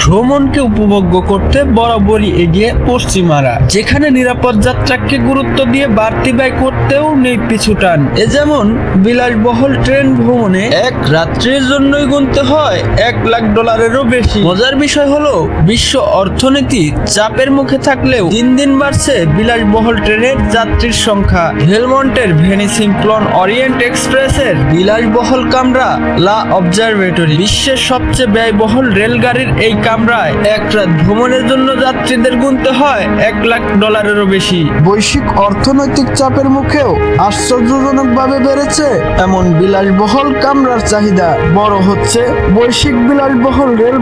ভ্রমণকে উপভোগ্য করতে বরাবরই এগিয়ে পশ্চিমারা। যেখানে নিরাপদ যাত্রাকে গুরুত্ব দিয়ে বাড়তি ব্যয় করতেও নেই পিছুটান এ যেমন বিলাসবহল ট্রেন ভ্রমণে এক রাত্রির জন্যই গুনতে হয়, এক লাখ ডলারেরও বেশি। মজার বিষয় হলো, বিশ্ব অর্থনীতি চাপের মুখে থাকলেও দিন দিন বাড়ছে বিলাসবহল ট্রেনের যাত্রীর সংখ্যা। হেলমন্টের ভেনিসিমপ্লন অরিয়েন্ট এক্সপ্রেসের বিলাসবহল কামরা লা অবজারভেটরি, বিশ্বের সবচেয়ে ব্যয়বহুল রেলগাড়ির এই কামরায় এক রাত ভ্রমণের জন্য যাত্রীদের গুনতে হয় এক লাখ ডলারেরও বেশি। বৈশ্বিক অর্থনৈতিক চাপের মুখেও আশ্চর্যজনকভাবে বেড়েছে এমন বিলাসবহল কামরার চাহিদা। বড় হচ্ছে বৈশ্বিক বিলাসবহল রেল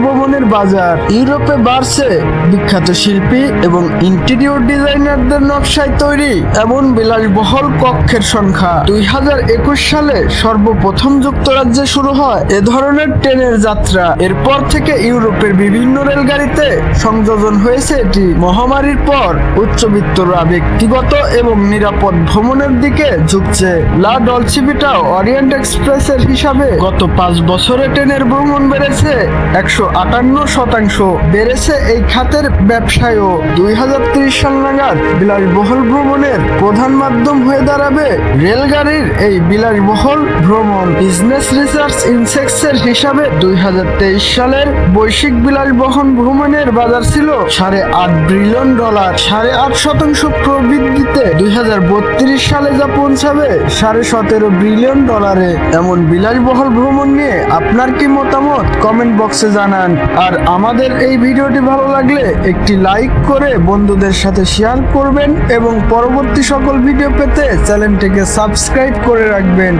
বাজার। ইউরোপে বাড়ছে বিখ্যাত শিল্পী এবং ইন্টেরিয়র ডিজাইনারদের নকশায় তৈরি এমন বিলাসবহল কক্ষের সংখ্যা। দুই হাজার একুশ সালে সর্বপ্রথম যুক্তরাজ্যে শুরু হয় এ ধরনের ট্রেনের যাত্রা। এরপর থেকে ইউরোপের বিভিন্ন রেলগাড়িতে সংযোজন হয়েছে এটি। মহামারীর পর উচ্চবিত্তরা ব্যক্তিগত এবং নিরাপদ ভ্রমণের দিকে ঝুঁকছে। লা ডলসিভিটা অরিয়েন্ট এক্সপ্রেসের হিসাবে গত পাঁচ বছরে ট্রেনের ভ্রমণ বেড়েছে একশো আটান্ন শতাংশ। বেড়েছে এই খাতের ব্যবসায়ও। দুই হাজার তিরিশ সাল নাগাদ বিলাসবহুল ভ্রমণের প্রধান মাধ্যম হয়ে দাঁড়াবে রেলগাড়ির এই বিলাসবহুল ভ্রমণ। বিজনেস রিসার্চ ইনসেক্সের হিসাবে দুই হাজার তেইশ সালের বৈশ্বিক বিলাসবহন ভ্রমণের বাজার ছিল সাড়ে আট বিলিয়ন ডলার। সাড়ে আট শতাংশ প্রবৃদ্ধিতে দুই হাজার বত্রিশ সালে যা পৌঁছাবে সাড়ে সতেরো বিলিয়ন ডলারে। এমন বিলাসবহুল ভ্রমণ নিয়ে আপনার কি মতামত? কমেন্ট বক্সে জানান। আর আমাদের এই ভিডিওটি ভালো লাগলে একটি লাইক করে বন্ধুদের সাথে শেয়ার করবেন এবং পরবর্তী সকল ভিডিও পেতে চ্যানেলটিকে সাবস্ক্রাইব করে রাখবেন।